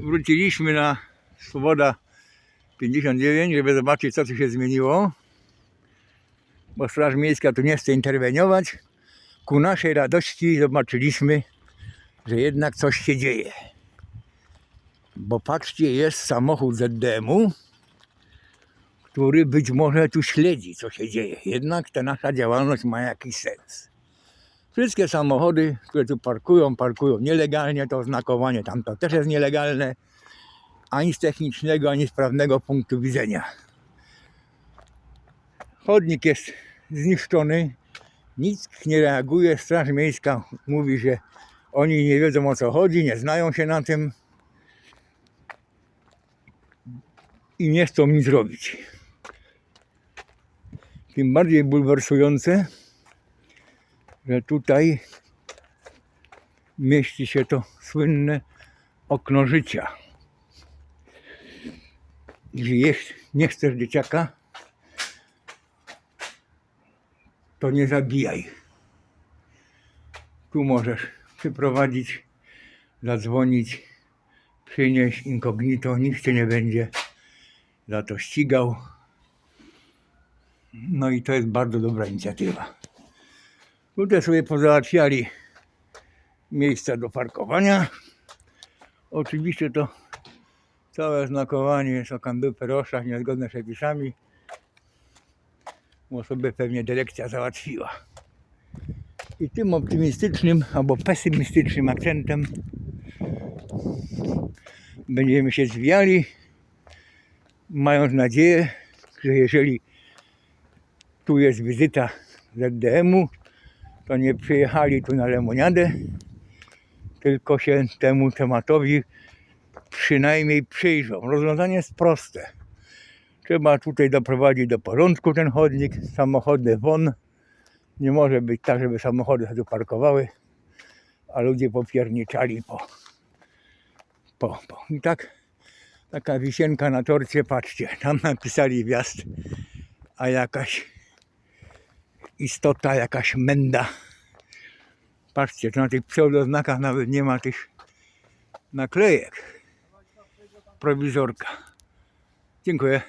wróciliśmy na Swoboda 59, żeby zobaczyć co tu się zmieniło. Bo Straż Miejska tu nie chce interweniować. Ku naszej radości zobaczyliśmy, że jednak coś się dzieje. Bo patrzcie, jest samochód ZDM-u, który być może tu śledzi, co się dzieje. Jednak ta nasza działalność ma jakiś sens. Wszystkie samochody, które tu parkują, parkują nielegalnie, to oznakowanie tam to też jest nielegalne, ani z technicznego, ani z prawnego punktu widzenia. Chodnik jest zniszczony, nikt nie reaguje, Straż Miejska mówi, że oni nie wiedzą o co chodzi, nie znają się na tym i nie chcą nic robić. Tym bardziej bulwersujące, że tutaj mieści się to słynne okno życia. Jeśli nie chcesz dzieciaka, to nie zabijaj. Tu możesz przyprowadzić, zadzwonić, przynieść incognito, nikt cię nie będzie za to ścigał. No i to jest bardzo dobra inicjatywa. Tutaj sobie pozałatwiali miejsca do parkowania. Oczywiście to całe znakowanie jest o kandyperoszach niezgodne z przepisami. Bo sobie pewnie dyrekcja załatwiła. I tym optymistycznym albo pesymistycznym akcentem będziemy się zwijali, mając nadzieję, że jeżeli tu jest wizyta ZDM-u, to nie przyjechali tu na lemoniadę, tylko się temu tematowi przynajmniej przyjrzą. Rozwiązanie jest proste. Trzeba tutaj doprowadzić do porządku ten chodnik, samochody won. Nie może być tak, żeby samochody się tu parkowały, a ludzie popierniczali po, po, po. I tak taka wisienka na torcie, patrzcie, tam napisali wjazd, a jakaś istota, jakaś menda. Patrzcie, na tych pseudoznakach nawet nie ma tych naklejek. Prowizorka. Dziękuję.